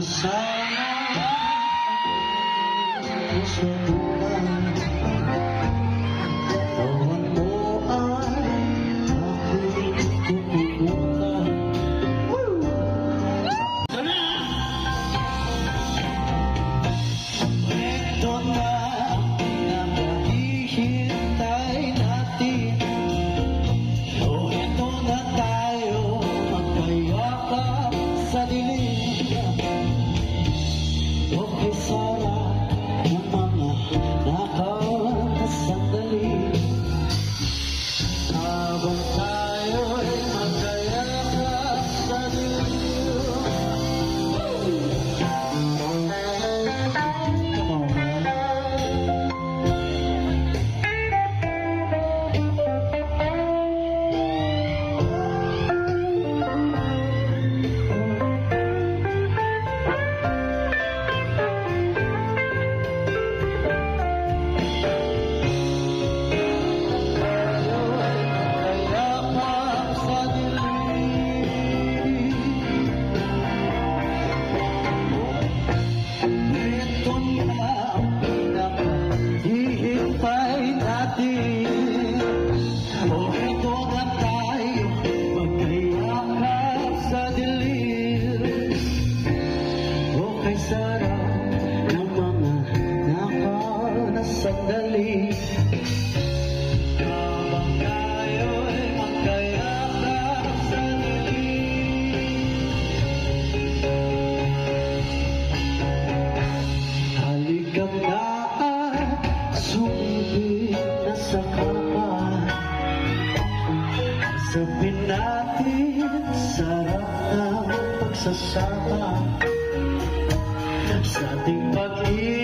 I'm sorry. sarap ng mga nakarasandali Habang tayo'y magkayakap sa Halika na at sumibig na sa kama. Sabihin natin sarap ng pagsasama sa ating pag-ibig.